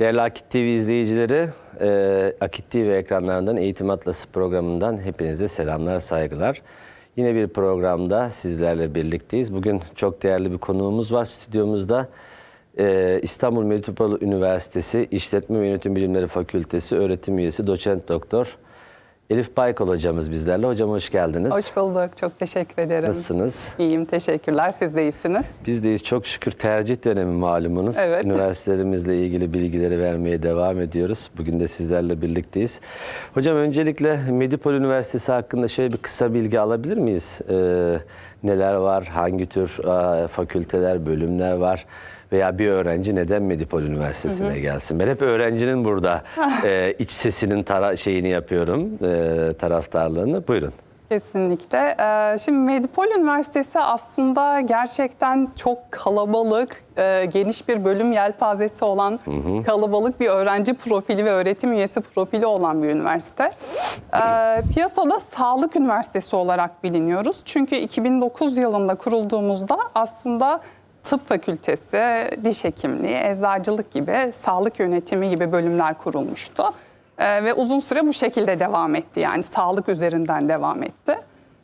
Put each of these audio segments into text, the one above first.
Değerli Akit TV izleyicileri, e, Akit TV ekranlarından Eğitim Atlası programından hepinize selamlar, saygılar. Yine bir programda sizlerle birlikteyiz. Bugün çok değerli bir konuğumuz var stüdyomuzda. E, İstanbul Metropol Üniversitesi İşletme ve Yönetim Bilimleri Fakültesi öğretim üyesi doçent doktor Elif Baykol hocamız bizlerle. Hocam hoş geldiniz. Hoş bulduk. Çok teşekkür ederim. Nasılsınız? İyiyim. Teşekkürler. Siz de iyisiniz. Biz deyiz çok şükür tercih dönemi malumunuz. Evet. Üniversitelerimizle ilgili bilgileri vermeye devam ediyoruz. Bugün de sizlerle birlikteyiz. Hocam öncelikle Medipol Üniversitesi hakkında şöyle bir kısa bilgi alabilir miyiz? Ee, neler var, hangi tür e, fakülteler, bölümler var? Veya bir öğrenci neden Medipol Üniversitesi'ne gelsin? Ben hep öğrencinin burada e, iç sesinin tara- şeyini yapıyorum, e, taraftarlığını. Buyurun. Kesinlikle. Ee, Şimdi Medipol Üniversitesi aslında gerçekten çok kalabalık, e, geniş bir bölüm yelpazesi olan kalabalık bir öğrenci profili ve öğretim üyesi profili olan bir üniversite. Ee, Piyasada sağlık üniversitesi olarak biliniyoruz. Çünkü 2009 yılında kurulduğumuzda aslında tıp fakültesi, diş hekimliği, eczacılık gibi, sağlık yönetimi gibi bölümler kurulmuştu. Ee, ve uzun süre bu şekilde devam etti. Yani sağlık üzerinden devam etti.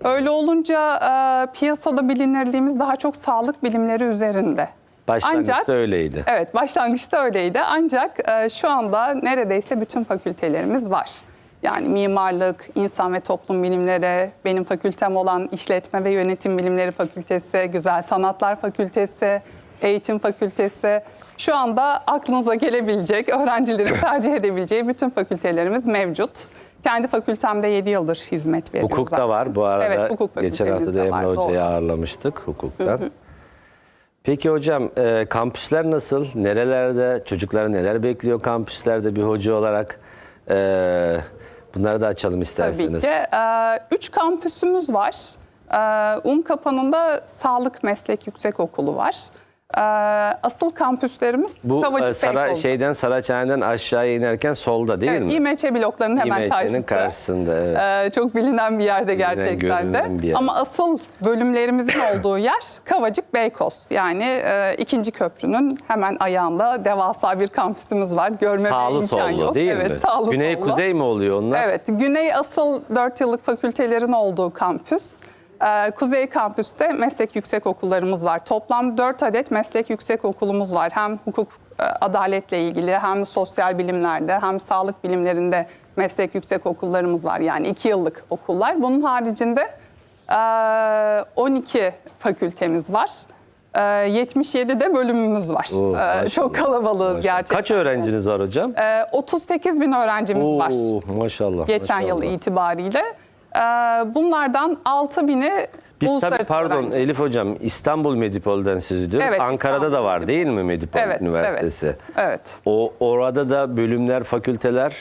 Öyle olunca e, piyasada bilinirliğimiz daha çok sağlık bilimleri üzerinde. Başlangıçta Ancak, öyleydi. Evet başlangıçta öyleydi. Ancak e, şu anda neredeyse bütün fakültelerimiz var. Yani mimarlık, insan ve toplum bilimleri, benim fakültem olan işletme ve yönetim bilimleri fakültesi, güzel sanatlar fakültesi, eğitim fakültesi. Şu anda aklınıza gelebilecek, öğrencilerin tercih edebileceği bütün fakültelerimiz mevcut. Kendi fakültemde 7 yıldır hizmet veriyorum. Hukuk da var bu arada. Evet, hukuk Geçen hafta da Emre. Hoca'yı ağırlamıştık hukuktan. Peki hocam e, kampüsler nasıl? Nerelerde? Çocukları neler bekliyor kampüslerde bir hoca olarak? E, bunları da açalım Tabii isterseniz. ki. Ee, Üç kampüsümüz var. Ee, Unkapanı'nda Sağlık Meslek Yüksekokulu var. Ee, Asıl kampüslerimiz Bu Kavacık e, Saray, şeyden Saraçhane'den aşağıya inerken solda değil Evet, mi? İMÇ bloklarının hemen İMÇ'nin karşısı. karşısında, evet. Ee, çok bilinen bir yerde gerçekten de. bir yer. Ama asıl bölümlerimizin olduğu yer Kavacık Beykoz. Yani e, ikinci köprünün hemen ayağında devasa bir kampüsümüz var. Görme Sağlı imkan sollu yok. değil evet, mi? Sağlı Güney sollu. kuzey mi oluyor onlar? Evet, Güney asıl 4 yıllık fakültelerin olduğu kampüs. Ee, Kuzey kampüste meslek yüksekokullarımız var. Toplam 4 adet meslek yüksekokulumuz var. Hem hukuk, e, adaletle ilgili hem sosyal bilimlerde hem sağlık bilimlerinde meslek yüksekokullarımız var. Yani 2 yıllık okullar. Bunun haricinde e, 12 fakültemiz var. E, 77 de bölümümüz var. Oo, E, maşallah. Çok kalabalığız Maşallah. gerçekten. Kaç öğrenciniz var hocam? E, 38 bin öğrencimiz var Oo, maşallah. geçen maşallah. yıl itibariyle. Ee, bunlardan 6 bini Biz tabii pardon öğrenci. Elif hocam İstanbul Medipol'den söz ediyoruz. Evet, Ankara'da da İstanbul var değil mi Medipol Evet, Üniversitesi? Evet. O orada da bölümler, fakülteler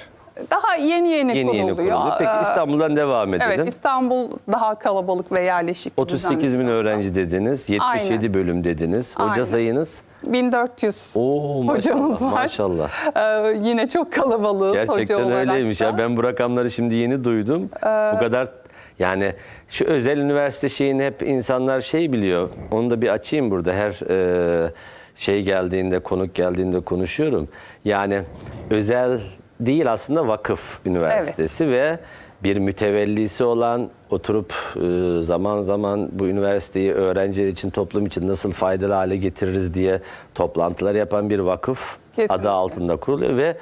Daha yeni yeni, yeni yeni kuruluyor. kuruldu. Peki Ee, İstanbul'dan devam edelim. Evet İstanbul daha kalabalık ve yerleşik. bir 38 düzenli bin öğrenci dediniz, 77 Aynen. bölüm dediniz. Hoca Aynen. sayınız? 1400 Oo maşallah, hocamız var. maşallah. Ee, yine çok kalabalığız hoca Gerçekten olarak öyleymiş da. ya. Ben bu rakamları şimdi yeni duydum. Ee, bu kadar yani şu özel üniversite şeyini hep insanlar şey biliyor. Onu da bir açayım burada. Her e, şey geldiğinde, konuk geldiğinde konuşuyorum. Yani özel değil aslında vakıf üniversitesi ve bir mütevellisi olan oturup e, zaman zaman bu üniversiteyi öğrenciler için toplum için nasıl faydalı hale getiririz diye toplantılar yapan bir vakıf Kesinlikle. adı altında kuruluyor ve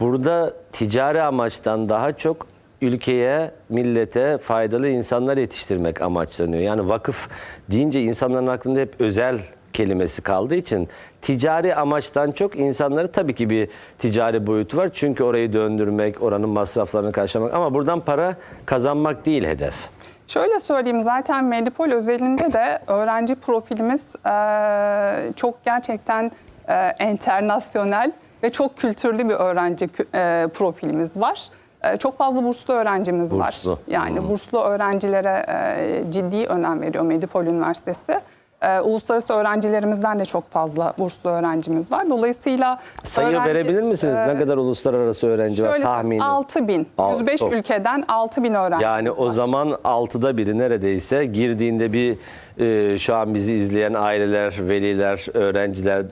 burada ticari amaçtan daha çok ülkeye, millete faydalı insanlar yetiştirmek amaçlanıyor. Yani vakıf deyince insanların aklında hep özel kelimesi kaldığı için ticari amaçtan çok insanları tabii ki bir ticari boyutu var. Çünkü orayı döndürmek, oranın masraflarını karşılamak ama buradan para kazanmak değil hedef. Şöyle söyleyeyim zaten Medipol özelinde de öğrenci profilimiz e, çok gerçekten e, internasyonel ve çok kültürlü bir öğrenci e, profilimiz var. E, çok fazla burslu öğrencimiz Burslu. var. Yani burslu öğrencilere e, ciddi önem veriyor Medipol Üniversitesi. E, uluslararası öğrencilerimizden de çok fazla burslu öğrencimiz var. Dolayısıyla Sayı öğrenci- verebilir misiniz? e, ne kadar uluslararası öğrenci var Şöyle tahmini? 6 bin. Al- 105 çok. ülkeden 6 bin öğrencimiz Yani o var. zaman altıda biri neredeyse girdiğinde bir e, şu an bizi izleyen aileler, veliler, öğrenciler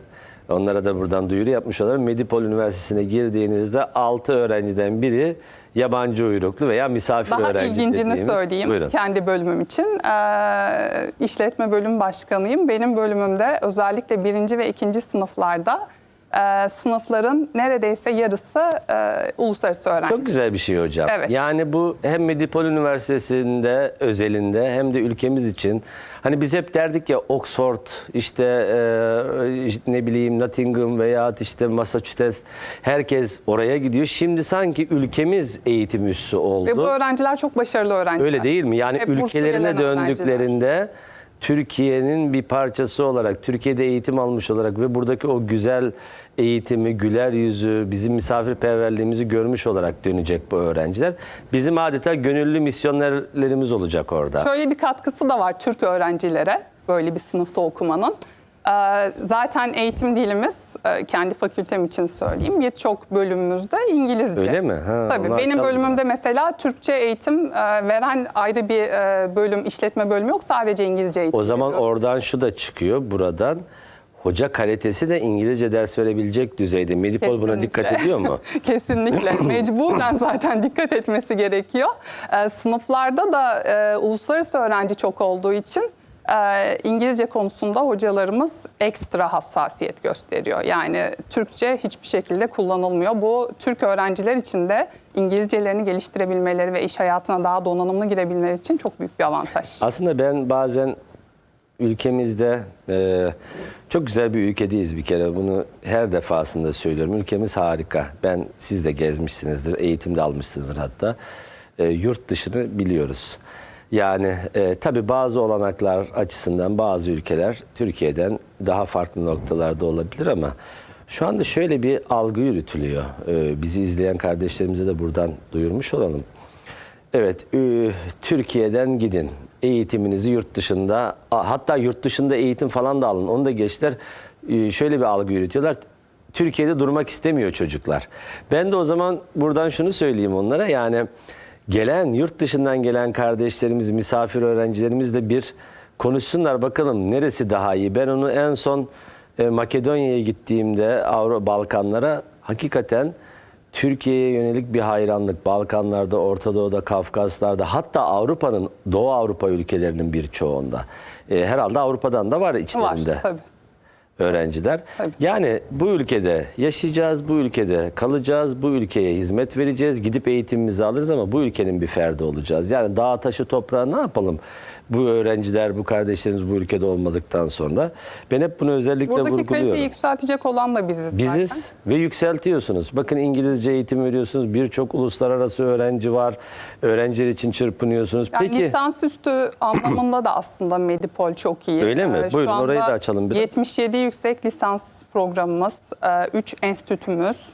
Onlara da buradan duyuru yapmış olalım. Medipol Üniversitesi'ne girdiğinizde 6 öğrenciden biri yabancı uyruklu veya misafir Daha öğrenci ilgincini dediğimiz. söyleyeyim Buyurun. kendi bölümüm için. Ee, işletme bölüm başkanıyım. Benim bölümümde özellikle birinci ve ikinci sınıflarda e, sınıfların neredeyse yarısı e, uluslararası öğrenci. Çok güzel bir şey hocam. Evet. Yani bu hem Medipol Üniversitesi'nde özelinde hem de ülkemiz için hani biz hep derdik ya Oxford işte, e, işte ne bileyim Nottingham veya işte Massachusetts herkes oraya gidiyor. Şimdi sanki ülkemiz eğitim üssü oldu. Ve bu öğrenciler çok başarılı öğrenciler. Öyle değil mi? Yani burslu ülkelerine gelen öğrenciler. Türkiye'nin bir parçası olarak, Türkiye'de eğitim almış olarak ve buradaki o güzel eğitimi, güler yüzü, bizim misafirperverliğimizi görmüş olarak dönecek bu öğrenciler. Bizim adeta gönüllü misyonerlerimiz olacak orada. Şöyle bir katkısı da var Türk öğrencilere böyle bir sınıfta okumanın. Ee, Zaten eğitim dilimiz, e, kendi fakültem için söyleyeyim, birçok bölümümüzde İngilizce. Öyle mi? Ha, Tabii. Benim açalım bölümümde mesela Türkçe eğitim e, veren ayrı bir e, bölüm, işletme bölümü yok. Sadece İngilizce eğitim O zaman veriyoruz. oradan şu da çıkıyor buradan. Hoca kalitesi de İngilizce ders verebilecek düzeyde. Medipol buna Kesinlikle. dikkat ediyor mu? Kesinlikle. Mecburen zaten dikkat etmesi gerekiyor. Ee, sınıflarda da e, uluslararası öğrenci çok olduğu için e, İngilizce konusunda hocalarımız ekstra hassasiyet gösteriyor. Yani Türkçe hiçbir şekilde kullanılmıyor. Bu Türk öğrenciler için de İngilizcelerini geliştirebilmeleri ve iş hayatına daha donanımlı girebilmeleri için çok büyük bir avantaj. Aslında ben bazen ülkemizde e, çok güzel bir ülkedeyiz bir kere. Bunu her defasında söylüyorum. Ülkemiz harika. Ben siz de gezmişsinizdir, eğitimde almışsınızdır hatta. E, yurt dışını biliyoruz. Yani e, tabii bazı olanaklar açısından bazı ülkeler Türkiye'den daha farklı noktalarda olabilir ama şu anda şöyle bir algı yürütülüyor. E, bizi izleyen kardeşlerimize de buradan duyurmuş olalım. Evet, e, Türkiye'den gidin. Eğitiminizi yurt dışında, hatta yurt dışında eğitim falan da alın. Onu da geçtiler. E, Şöyle bir algı yürütüyorlar. Türkiye'de durmak istemiyor çocuklar. Ben de o zaman buradan şunu söyleyeyim onlara. Yani gelen, yurt dışından gelen kardeşlerimiz, misafir öğrencilerimiz de bir konuşsunlar bakalım neresi daha iyi. Ben onu en son e, Makedonya'ya gittiğimde Avrupa Balkanlara hakikaten Türkiye'ye yönelik bir hayranlık Balkanlarda, Orta Doğu'da, Kafkaslar'da hatta Avrupa'nın Doğu Avrupa ülkelerinin birçoğunda. E, herhalde Avrupa'dan da var Var içlerinde tabii. Öğrenciler. Tabii. Yani bu ülkede yaşayacağız, bu ülkede kalacağız, bu ülkeye hizmet vereceğiz, gidip eğitimimizi alırız ama bu ülkenin bir ferdi olacağız. Yani dağ taşı toprağı ne yapalım? Bu öğrenciler, bu kardeşlerimiz bu ülkede olmadıktan sonra. Ben hep bunu özellikle Buradaki kaliteyi vurguluyorum. yükseltecek olan da biziz zaten. Biziz ve yükseltiyorsunuz. Bakın İngilizce eğitim veriyorsunuz. Birçok uluslararası öğrenci var. Öğrenciler için çırpınıyorsunuz. Yani Peki lisansüstü anlamında da aslında Medipol çok iyi. Öyle mi? Ee, Buyurun, orayı da açalım biraz. 77 yüksek lisans programımız, 3 enstitümüz,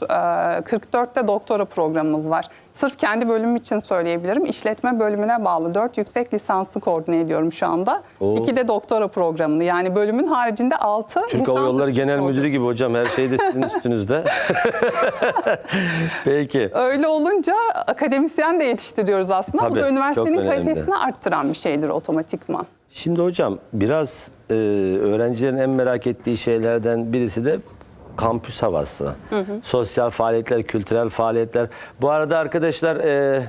44 de doktora programımız var. Sırf kendi bölümüm için söyleyebilirim. İşletme bölümüne bağlı 4 yüksek lisansı koordine ediyorum şu anda. Oo. 2 de doktora programını. Yani bölümün haricinde 6 Türk Hava Yolları Genel Müdürü gibi hocam her şey de sizin üstünüzde. Peki. Öyle olunca akademisyen de yetiştiriyoruz aslında. Bu Tabii, da çok üniversitenin kalitesini arttıran bir şeydir otomatikman. Şimdi hocam biraz e, öğrencilerin en merak ettiği şeylerden birisi de kampüs havası. Sosyal faaliyetler, kültürel faaliyetler. Bu arada arkadaşlar e,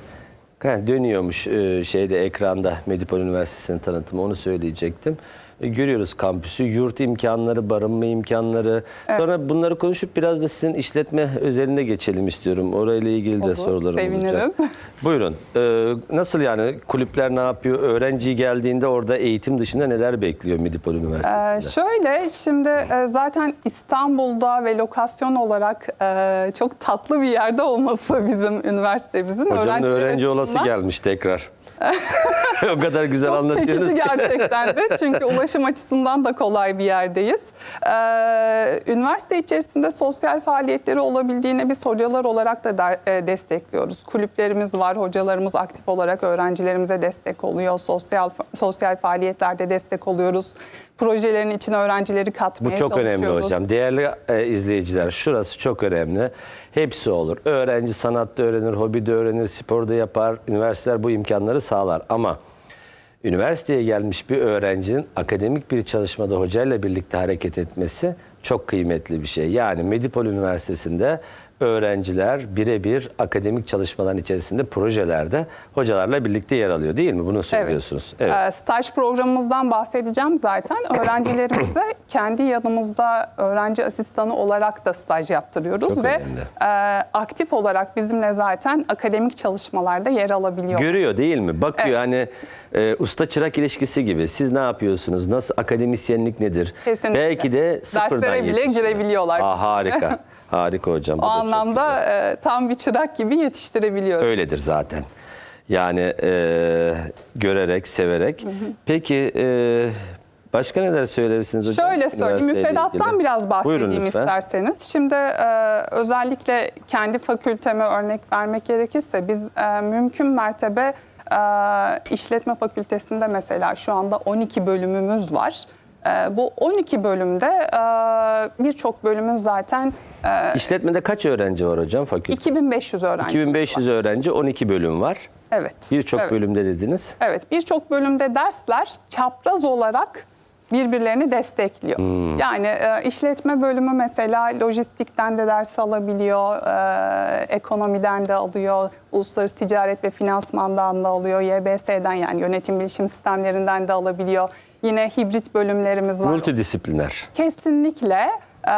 dönüyormuş e, şeyde ekranda Medipol Üniversitesi'nin tanıtımı onu söyleyecektim. E, görüyoruz kampüsü, yurt imkanları, barınma imkanları. Sonra bunları konuşup biraz da sizin işletme özeline geçelim istiyorum. Orayla ilgili de Olur, sorularım sevinirim. olacak. Buyurun. Ee, nasıl yani kulüpler ne yapıyor? Öğrenci geldiğinde orada eğitim dışında neler bekliyor Medipol Ee, Üniversitesi'nde? şöyle şimdi e, zaten İstanbul'da ve lokasyon olarak e, çok tatlı bir yerde olması bizim üniversitemizin öğrenciler öğrenci olası gelmiş tekrar. O kadar güzel Çok anlatıyorsunuz. çekici gerçekten de çünkü ulaşım açısından da kolay bir yerdeyiz. Ee, üniversite içerisinde sosyal faaliyetleri olabildiğine biz hocalar olarak da der- e, destekliyoruz. Kulüplerimiz var, hocalarımız aktif olarak öğrencilerimize destek oluyor. Sosyal sosyal faaliyetlerde destek oluyoruz. Projelerin içine öğrencileri katmaya Bu çok önemli çalışıyoruz. hocam. Değerli e, izleyiciler şurası çok önemli. Hepsi olur. Öğrenci sanatta öğrenir, hobide öğrenir, sporda yapar. Üniversiteler bu imkanları sağlar. Ama üniversiteye gelmiş bir öğrencinin akademik bir çalışmada hocayla birlikte hareket etmesi çok kıymetli bir şey. Yani Medipol Üniversitesi'nde öğrenciler birebir akademik çalışmaların içerisinde projelerde hocalarla birlikte yer alıyor değil mi? Bunu söylüyorsunuz. Evet. Ee, Staj programımızdan bahsedeceğim zaten. Öğrencilerimize kendi yanımızda öğrenci asistanı olarak da staj yaptırıyoruz Çok ve önemli. e, aktif olarak bizimle zaten akademik çalışmalarda yer alabiliyor. Görüyor değil mi? Bakıyor Evet. hani e, usta çırak ilişkisi gibi. Siz ne yapıyorsunuz? Nasıl akademisyenlik nedir? Kesinlikle. Belki de sıfırdan Derslere bile girebiliyorlar Aa, harika. Harika hocam. O anlamda e, tam bir çırak gibi yetiştirebiliyoruz. Öyledir zaten. Yani e, görerek, severek. Peki e, başka neler söylersiniz hocam? Şöyle söyleyeyim, müfredattan biraz bahsedeyim isterseniz. Şimdi e, özellikle kendi fakülteme örnek vermek gerekirse biz e, mümkün mertebe e, işletme fakültesinde mesela şu anda 12 bölümümüz var. E, bu 12 bölümde e, birçok bölümün zaten e, İşletmede kaç öğrenci var hocam fakülte? 2500 öğrenci. 2500 öğrenci, 12 bölüm var. Evet. Birçok evet. bölümde dediniz. Evet, birçok bölümde dersler çapraz olarak birbirlerini destekliyor. Hmm. Yani e, işletme bölümü mesela lojistikten de ders alabiliyor, e, ekonomiden de alıyor, uluslararası ticaret ve finansmandan da alıyor, YBS'den yani yönetim bilişim sistemlerinden de alabiliyor. Yine hibrit bölümlerimiz var. Multidisipliner. Kesinlikle. Ee,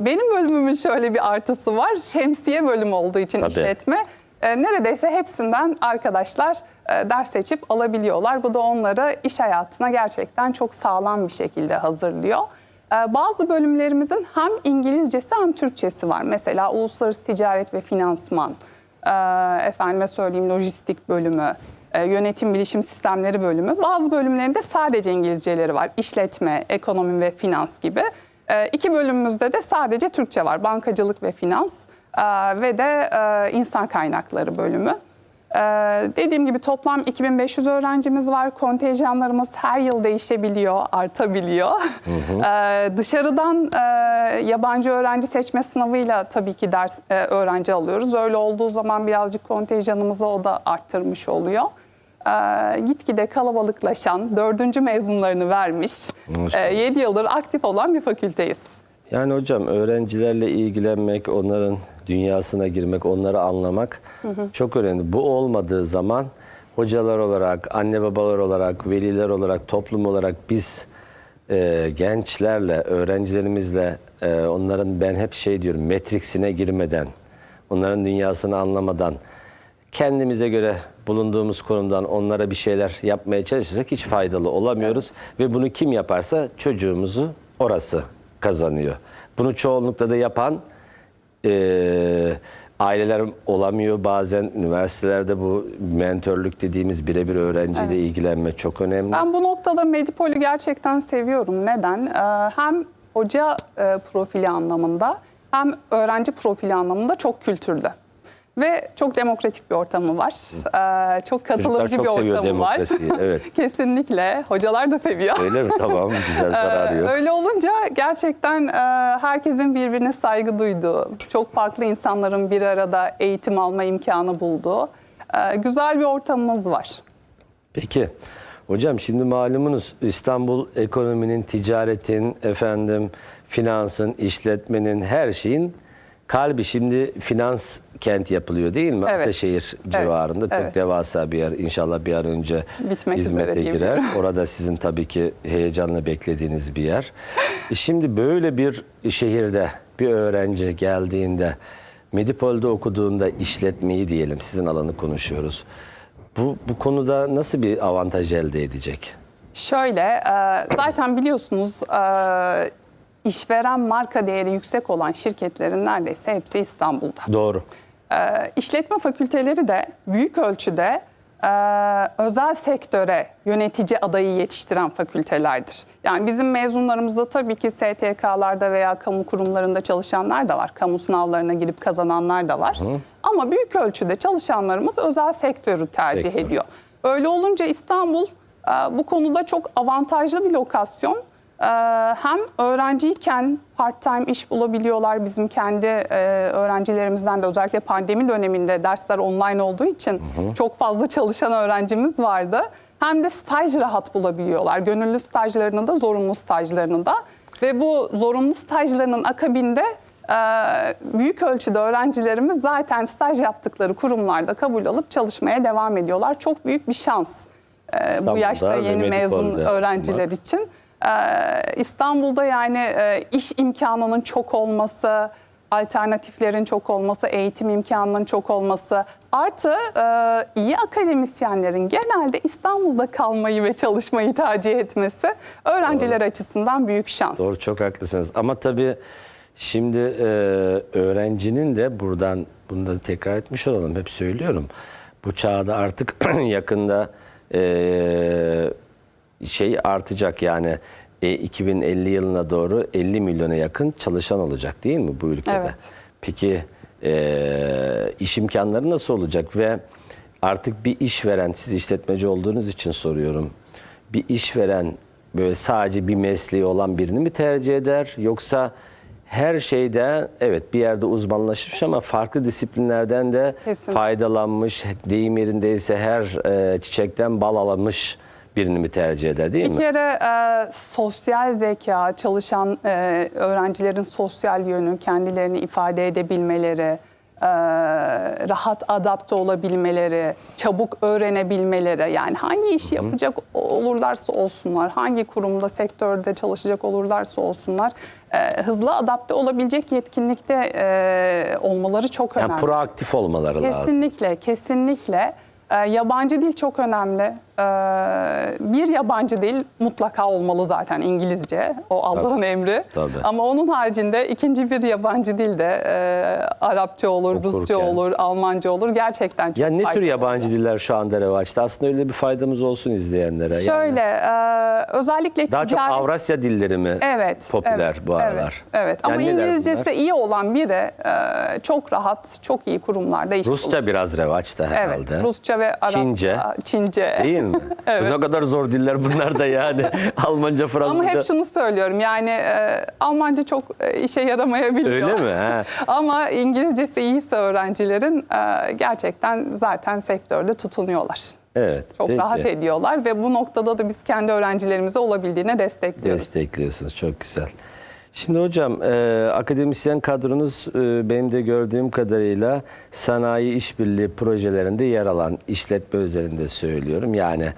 benim bölümümün şöyle bir artısı var. Şemsiye bölümü olduğu için Tabii. işletme. e, neredeyse hepsinden arkadaşlar e, ders seçip alabiliyorlar. Bu da onları iş hayatına gerçekten çok sağlam bir şekilde hazırlıyor. E, bazı bölümlerimizin hem İngilizcesi hem Türkçesi var. Mesela uluslararası ticaret ve finansman, e, efendime söyleyeyim lojistik bölümü, e, yönetim bilişim sistemleri bölümü. Bazı bölümlerinde sadece İngilizceleri var. İşletme, ekonomi ve finans gibi. E, iki bölümümüzde de sadece Türkçe var. Bankacılık ve finans e, ve de e, insan kaynakları bölümü. E, dediğim gibi toplam 2500 öğrencimiz var. Kontenjanlarımız her yıl değişebiliyor, artabiliyor. E, dışarıdan e, yabancı öğrenci seçme sınavıyla tabii ki ders e, öğrenci alıyoruz. Öyle olduğu zaman birazcık kontenjanımızı o da arttırmış oluyor. E, gitgide kalabalıklaşan, dördüncü mezunlarını vermiş, Maşallah. 7 yıldır aktif olan bir fakülteyiz. Yani hocam öğrencilerle ilgilenmek, onların dünyasına girmek, onları anlamak çok önemli. Bu olmadığı zaman hocalar olarak, anne babalar olarak, veliler olarak, toplum olarak biz e, gençlerle, öğrencilerimizle e, onların ben hep şey diyorum metriksine girmeden, onların dünyasını anlamadan kendimize göre bulunduğumuz konumdan onlara bir şeyler yapmaya çalışırsak hiç faydalı olamıyoruz. Ve bunu kim yaparsa çocuğumuzu orası kazanıyor. Bunu çoğunlukla da yapan eee, aileler olamıyor. Bazen üniversitelerde bu mentörlük dediğimiz birebir öğrenciyle ilgilenme çok önemli. Ben bu noktada Medipol'ü gerçekten seviyorum. Neden? Ee, hem hoca e, profili anlamında hem öğrenci profili anlamında çok kültürlü. Ve çok demokratik bir ortamı var. Ee, çok katılımcı çok bir seviyor ortamı var. demokrasiyi, evet. Kesinlikle. Hocalar da seviyor. Öyle mi? Tamam güzel yok. Ee, Öyle olunca gerçekten e, herkesin birbirine saygı duyduğu, çok farklı insanların bir arada eğitim alma imkanı bulduğu e, güzel bir ortamımız var. Peki. Hocam şimdi malumunuz İstanbul ekonominin, ticaretin, efendim finansın, işletmenin, her şeyin kalbi. Şimdi finans kent yapılıyor değil mi? Evet. Ataşehir civarında çok evet. devasa bir yer. İnşallah bir an önce Bitmek hizmete girer. Orada sizin tabii ki heyecanla beklediğiniz bir yer. E Şimdi böyle bir şehirde bir öğrenci geldiğinde Medipol'de okuduğunda işletmeyi diyelim sizin alanı konuşuyoruz. Bu, bu konuda nasıl bir avantaj elde edecek? Şöyle, e, zaten biliyorsunuz e, işveren marka değeri yüksek olan şirketlerin neredeyse hepsi İstanbul'da. Doğru. E, işletme fakülteleri de büyük ölçüde e, özel sektöre yönetici adayı yetiştiren fakültelerdir. Yani bizim mezunlarımızda tabii ki STK'larda veya kamu kurumlarında çalışanlar da var. Kamu sınavlarına girip kazananlar da var. Ama büyük ölçüde çalışanlarımız özel sektörü tercih Sektör. ediyor. Öyle olunca İstanbul e, bu konuda çok avantajlı bir lokasyon. E, Hem öğrenciyken part-time iş bulabiliyorlar. Bizim kendi e, öğrencilerimizden de özellikle pandemi döneminde dersler online olduğu için çok fazla çalışan öğrencimiz vardı. Hem de staj rahat bulabiliyorlar. Gönüllü stajlarını da zorunlu stajlarını da. Ve bu zorunlu stajlarının akabinde e, büyük ölçüde öğrencilerimiz zaten staj yaptıkları kurumlarda kabul alıp çalışmaya devam ediyorlar. Çok büyük bir şans e, bu yaşta yeni mezun öğrenciler için. E, İstanbul'da yani e, iş imkanının çok olması, alternatiflerin çok olması, eğitim imkanının çok olması artı e, iyi akademisyenlerin genelde İstanbul'da kalmayı ve çalışmayı tercih etmesi öğrenciler açısından büyük şans. Doğru çok haklısınız. Ama tabii şimdi e, öğrencinin de buradan bunu da tekrar etmiş olalım. Hep söylüyorum. Bu çağda artık yakında e, şey artacak yani e, 2050 yılına doğru 50 milyona yakın çalışan olacak değil mi bu ülkede? Evet. Peki e, iş imkanları nasıl olacak ve artık bir işveren siz işletmeci olduğunuz için soruyorum. Bir işveren böyle sadece bir mesleği olan birini mi tercih eder yoksa her şeyde evet bir yerde uzmanlaşmış ama farklı disiplinlerden de Kesinlikle. faydalanmış, deyim yerindeyse her e, çiçekten bal alamış birini mi tercih eder değil Bir mi? kere e, sosyal zeka, çalışan e, öğrencilerin sosyal yönü, kendilerini ifade edebilmeleri, e, rahat adapte olabilmeleri, çabuk öğrenebilmeleri, yani hangi işi yapacak olurlarsa olsunlar, hangi kurumda, sektörde çalışacak olurlarsa olsunlar, e, hızlı adapte olabilecek yetkinlikte e, olmaları çok önemli. Yani proaktif olmaları lazım. Kesinlikle, kesinlikle. Ee, yabancı dil çok önemli. Ee, bir yabancı dil mutlaka olmalı zaten İngilizce. O Allah'ın emri. Tabii. Ama onun haricinde ikinci bir yabancı dil de e, Arapça olur, Rusça Okurken. olur, Almanca olur. Gerçekten çok Ya ne tür yabancı diller şu anda revaçta? Aslında öyle bir faydamız olsun izleyenlere. Yani Şöyle, e, özellikle daha çok ticaret- Avrasya dilleri mi Evet. popüler evet, bu aralar? Evet, evet. ama Yani neler İngilizcesi bunlar? iyi olan biri e, çok rahat, çok iyi kurumlarda iş Rusça bulur. biraz revaçta herhalde. Evet, Rusça ve Arapça. Çince. Çince. Değil mi? Evet. Bu ne kadar zor diller bunlar da yani. Almanca, Fransızca. Ama hep şunu söylüyorum yani e, Almanca çok e, işe yaramayabiliyor. Öyle mi? Ha. Ama İngilizcesi iyiyse öğrencilerin e, gerçekten zaten sektörde tutunuyor. Evet. Çok peki. rahat ediyorlar ve bu noktada da biz kendi öğrencilerimize olabildiğine destekliyoruz. Destekliyorsunuz. Çok güzel. Şimdi hocam e, akademisyen kadronuz e, benim de gördüğüm kadarıyla sanayi işbirliği projelerinde yer alan işletme özelinde söylüyorum. Yani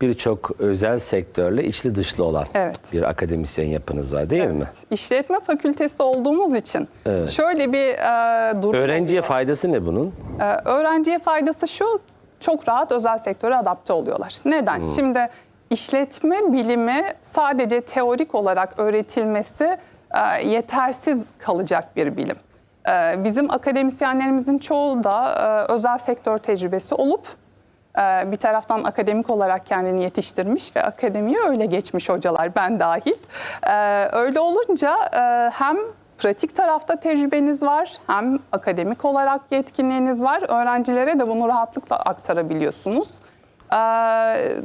birçok özel sektörle içli dışlı olan Evet. bir akademisyen yapınız var değil mi? Evet. İşletme fakültesi olduğumuz için şöyle bir e, durum Öğrenciye oluyor. faydası ne bunun? Ee, öğrenciye faydası şu, çok rahat özel sektöre adapte oluyorlar. Neden? Şimdi işletme bilimi sadece teorik olarak öğretilmesi e, yetersiz kalacak bir bilim. E, bizim akademisyenlerimizin çoğu da e, özel sektör tecrübesi olup bir taraftan akademik olarak kendini yetiştirmiş ve akademiye öyle geçmiş hocalar, ben dahil. Öyle olunca hem pratik tarafta tecrübeniz var, hem akademik olarak yetkinliğiniz var. Öğrencilere de bunu rahatlıkla aktarabiliyorsunuz.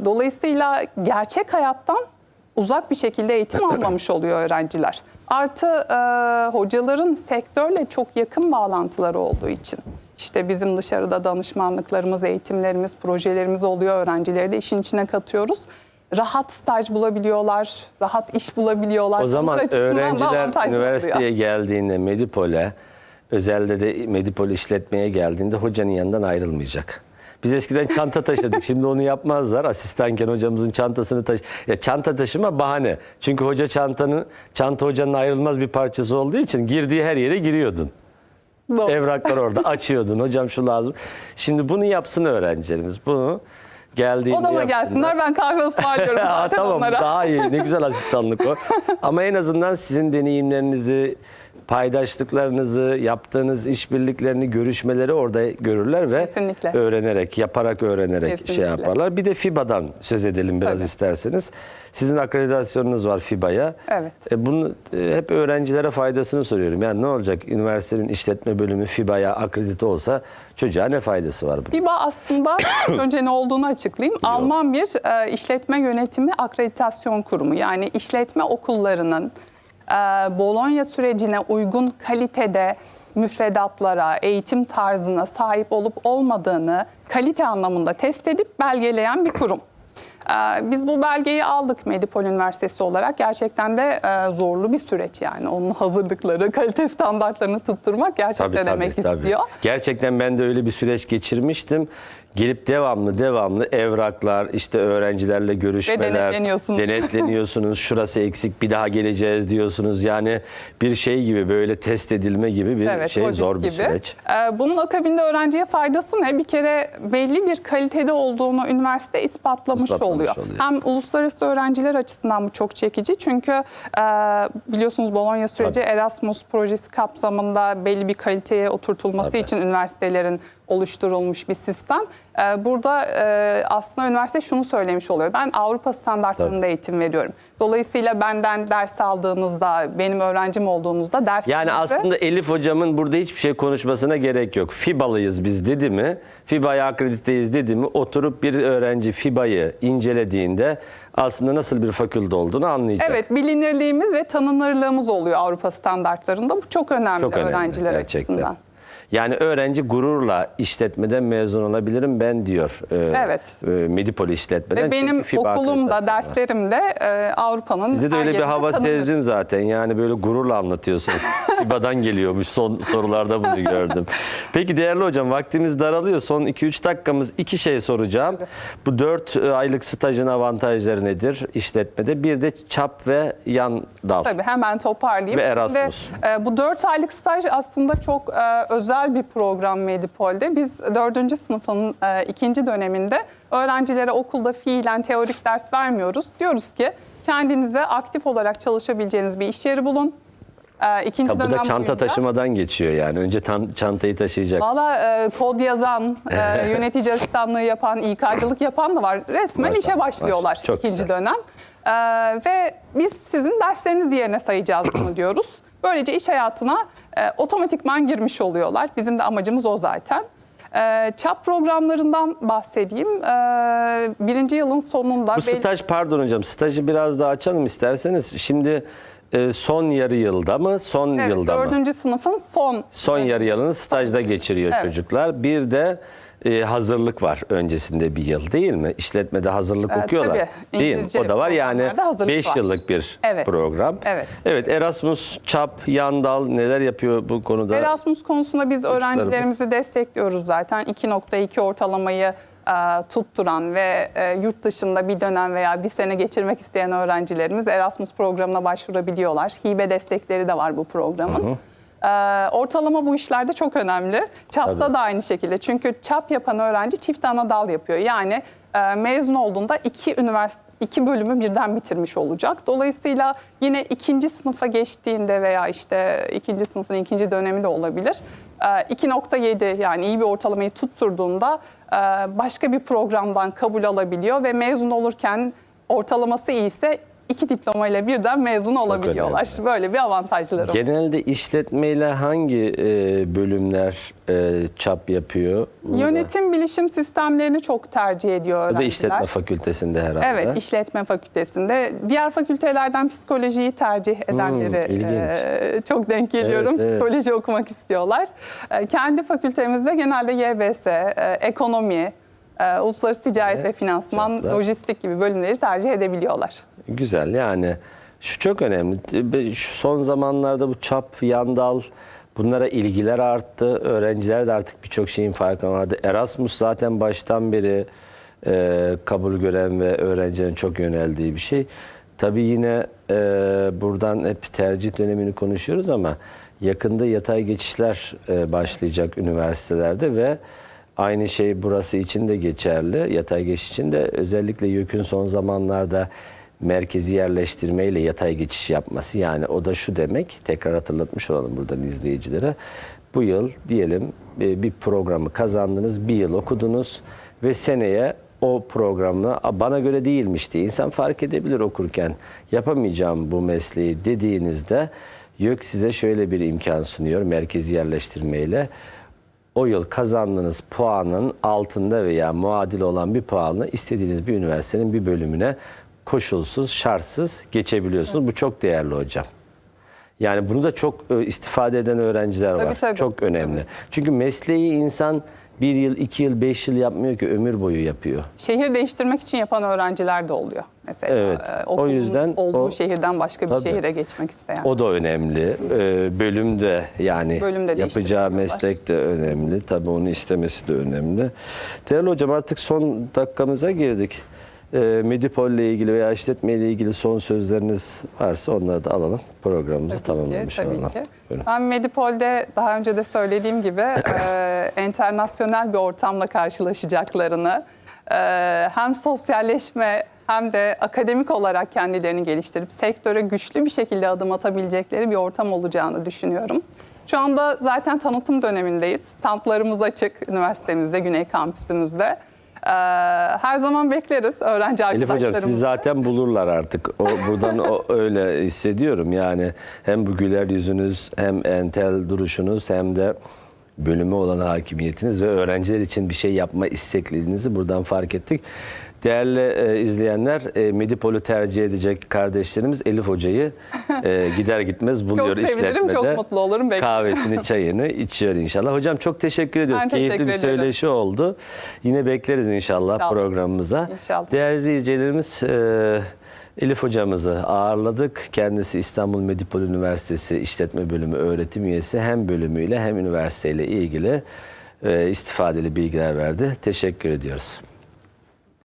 Dolayısıyla gerçek hayattan uzak bir şekilde eğitim almamış oluyor öğrenciler. Artı e, hocaların sektörle çok yakın bağlantıları olduğu için. İşte bizim dışarıda danışmanlıklarımız, eğitimlerimiz, projelerimiz oluyor. Öğrencileri de işin içine katıyoruz. Rahat staj bulabiliyorlar, rahat iş bulabiliyorlar. O zaman öğrenciler avantajlı oluyor. üniversiteye geldiğinde Medipol'e, özelde de Medipol işletmeye geldiğinde hocanın yanından ayrılmayacak. Biz eskiden çanta taşıdık. Şimdi onu yapmazlar. Asistanken hocamızın çantasını taşı. Ya çanta taşıma bahane. Çünkü hoca çantanın çanta hocanın ayrılmaz bir parçası olduğu için girdiği her yere giriyordun. Doğru. Evraklar orada açıyordun. Hocam şu lazım. Şimdi bunu yapsın öğrencilerimiz. Bunu geldiğinde Odama yapsınlar. gelsinler ben kahve ısmarlıyorum zaten tamam onlara. daha iyi ne güzel asistanlık o. Ama en azından sizin deneyimlerinizi, paydaşlıklarınızı, yaptığınız işbirliklerini, görüşmeleri orada görürler ve Kesinlikle. öğrenerek, yaparak öğrenerek şey Kesinlikle. yaparlar. Bir de FIBA'dan söz edelim biraz Tabii. isterseniz. Sizin akreditasyonunuz var FIBA'ya. Evet. E, bunu e, hep öğrencilere faydasını soruyorum. Yani ne olacak üniversitenin işletme bölümü FIBA'ya akredite olsa çocuğa ne faydası var? bunun? FIBA aslında önce ne olduğunu açıklayayım. Alman bir e, işletme yönetimi akreditasyon kurumu. Yani işletme okullarının Bologna sürecine uygun kalitede müfredatlara, eğitim tarzına sahip olup olmadığını kalite anlamında test edip belgeleyen bir kurum. Ee, Biz bu belgeyi aldık Medipol Üniversitesi olarak. Gerçekten de e, zorlu bir süreç yani. Onun hazırlıkları, kalite standartlarını tutturmak gerçekten emek istiyor. Gerçekten ben de öyle bir süreç geçirmiştim. Gelip devamlı devamlı evraklar, işte öğrencilerle görüşmeler, denetleniyorsunuz. denetleniyorsunuz. Şurası eksik, bir daha geleceğiz diyorsunuz. Yani bir şey gibi böyle test edilme gibi bir Evet, şey zor bir gibi. süreç. Ee, Bunun akabinde öğrenciye faydası ne? Bir kere belli bir kalitede olduğunu üniversite ispatlamış, İspatlamış oluyor. oluyor. Hem uluslararası öğrenciler açısından bu çok çekici. Çünkü e, biliyorsunuz Bologna süreci Tabii. Erasmus projesi kapsamında belli bir kaliteye oturtulması Tabii. için üniversitelerin oluşturulmuş bir sistem. Ee, Burada e, aslında üniversite şunu söylemiş oluyor. Ben Avrupa standartlarında Tabii. eğitim veriyorum. Dolayısıyla benden ders aldığınızda, benim öğrencim olduğunuzda derslerinizi... Yani aslında Elif hocamın burada hiçbir şey konuşmasına gerek yok. FIBA'lıyız biz dedi mi, FIBA'ya akrediteyiz dedi mi, oturup bir öğrenci FIBA'yı incelediğinde aslında nasıl bir fakülte olduğunu anlayacak. Evet, bilinirliğimiz ve tanınırlığımız oluyor Avrupa standartlarında. Bu çok önemli, Çok önemli öğrenciler gerçekten. açısından. Yani öğrenci gururla işletmeden mezun olabilirim ben diyor. Ee, Evet. e, Medipol işletmeden. Ve benim okulumda, derslerimde e, Avrupa'nın Sizde de öyle bir hava tanınır. sezdim zaten. Yani böyle gururla anlatıyorsunuz. FIBA'dan geliyormuş. Son sorularda bunu gördüm. Peki değerli hocam vaktimiz daralıyor. Son 2-3 dakikamız iki şey soracağım. Bu 4 aylık stajın avantajları nedir işletmede? Bir de çap ve yan dal. Tabii hemen toparlayayım. Ve Şimdi, Erasmus. e, bu 4 aylık staj aslında çok e, özel bir program Medipol'de. Biz 4. sınıfın e, ikinci döneminde öğrencilere okulda fiilen teorik ders vermiyoruz. Diyoruz ki kendinize aktif olarak çalışabileceğiniz bir iş yeri bulun. E, ikinci Tabii bu da dönem çanta boyunca- taşımadan geçiyor yani. Önce tan- çantayı taşıyacak. Valla e, kod yazan, e, yönetici asistanlığı yapan, İK'cılık yapan da var. Resmen Maşallah, işe başlıyorlar maşallah. Çok ikinci güzel. dönem. E, ve biz sizin dersleriniz yerine sayacağız bunu diyoruz. Böylece iş hayatına e, otomatikman girmiş oluyorlar. Bizim de amacımız o zaten. E, çap programlarından bahsedeyim. E, birinci yılın sonunda... Bu staj pardon hocam stajı biraz daha açalım isterseniz. Şimdi e, son yarı yılda mı son Evet, yılda mı? dördüncü sınıfın son Son yarı yılını stajda geçiriyor Evet. çocuklar. Bir de e, hazırlık var öncesinde bir yıl değil mi? İşletmede hazırlık Evet, okuyorlar. tabii. Değil mi? O da var yani programlarda hazırlık 5 var. yıllık bir Evet. program. Evet. Evet Erasmus, Çap, Yandal neler yapıyor bu konuda? Erasmus konusunda biz öğrencilerimizi destekliyoruz zaten. 2.2 ortalamayı e, tutturan ve e, yurt dışında bir dönem veya bir sene geçirmek isteyen öğrencilerimiz Erasmus programına başvurabiliyorlar. Hibe destekleri de var bu programın. E, ortalama bu işlerde çok önemli. Çapta Tabii. da aynı şekilde. Çünkü çap yapan öğrenci çift ana dal yapıyor. Yani e, mezun olduğunda iki üniversite iki bölümü birden bitirmiş olacak. Dolayısıyla yine ikinci sınıfa geçtiğinde veya işte ikinci sınıfın ikinci dönemi de olabilir. E, 2.7 yani iyi bir ortalamayı tutturduğunda e, başka bir programdan kabul alabiliyor ve mezun olurken ortalaması iyiyse iki diplomayla birden mezun olabiliyorlar. Böyle bir avantajları var. Genelde işletmeyle hangi e, bölümler e, çap yapıyor? Burada. Yönetim bilişim sistemlerini çok tercih ediyor Bu öğrenciler. da işletme fakültesinde herhalde. Evet, işletme fakültesinde. Diğer fakültelerden psikolojiyi tercih edenleri Hmm, e, çok denk geliyorum. Evet, evet. Psikoloji okumak istiyorlar. E, kendi fakültemizde genelde YBS, e, ekonomi, e, uluslararası ticaret ve finansman, da- lojistik gibi bölümleri tercih edebiliyorlar. Güzel yani şu çok önemli. Şu son zamanlarda bu çap, yandal bunlara ilgiler arttı. Öğrenciler de artık birçok şeyin farkına vardı. Erasmus zaten baştan beri e, kabul gören ve öğrencilerin çok yöneldiği bir şey. Tabii yine e, buradan hep tercih dönemini konuşuyoruz ama yakında yatay geçişler e, başlayacak üniversitelerde ve Aynı şey burası için de geçerli. Yatay geçiş için de özellikle YÖK'ün son zamanlarda merkezi yerleştirmeyle yatay geçiş yapması. Yani o da şu demek, tekrar hatırlatmış olalım buradan izleyicilere. Bu yıl diyelim e, bir programı kazandınız, bir yıl okudunuz ve seneye o programı "A, bana göre değilmişti. İnsan fark edebilir okurken yapamayacağım bu mesleği dediğinizde YÖK size şöyle bir imkan sunuyor merkezi yerleştirmeyle o yıl kazandığınız puanın altında veya muadil olan bir puanla istediğiniz bir üniversitenin bir bölümüne koşulsuz, şartsız geçebiliyorsunuz. Bu çok değerli hocam. Yani bunu da çok e, istifade eden öğrenciler var. Tabii, tabii. Çok önemli. Çünkü mesleği insan bir yıl, iki yıl, beş yıl yapmıyor ki ömür boyu yapıyor. Şehir değiştirmek için yapan öğrenciler de oluyor. Mesela Evet, e, o yüzden olduğu o- şehirden başka bir Tabii. şehire geçmek isteyen. O da önemli. Ee, bölüm de yani Bölüm de yapacağı meslek de önemli. Tabii onu istemesi de önemli. Değerli hocam artık son dakikamıza girdik. Ee, Medipol ile ilgili veya işletme ile ilgili son sözleriniz varsa onları da alalım. Programımızı Tabii ki, tamamlamış tabii olalım. ki. Buyurun. Ben Medipol'de daha önce de söylediğim gibi e, internasyonel bir ortamla karşılaşacaklarını, e, hem sosyalleşme hem de akademik olarak kendilerini geliştirip sektöre güçlü bir şekilde adım atabilecekleri bir ortam olacağını düşünüyorum. Şu anda zaten tanıtım dönemindeyiz. Standlarımız açık üniversitemizde, Güney Kampüsümüzde. E, her zaman bekleriz öğrenci Elif hocam sizi zaten bulurlar artık. O, buradan o, öyle hissediyorum. Yani hem bu güler yüzünüz hem entel duruşunuz hem de bölüme olan hakimiyetiniz ve öğrenciler için bir şey yapma isteklerinizi buradan fark ettik. Değerli e, izleyenler, e, Medipol'ü tercih edecek kardeşlerimiz Elif Hoca'yı e, gider gitmez buluyor Çok sevinirim, çok işletmede. mutlu olurum, beklerim. Kahvesini, çayını içiyor inşallah. Hocam çok teşekkür ediyoruz. Ben Keyifli teşekkür bir ediyorum. söyleşi oldu. Yine bekleriz inşallah, İnşallah. programımıza. İnşallah. Değerli izleyicilerimiz e, Elif hocamızı ağırladık. Kendisi İstanbul Medipol Üniversitesi İşletme Bölümü öğretim üyesi. Hem bölümüyle hem üniversiteyle ilgili e, istifadeli bilgiler verdi. Teşekkür ediyoruz.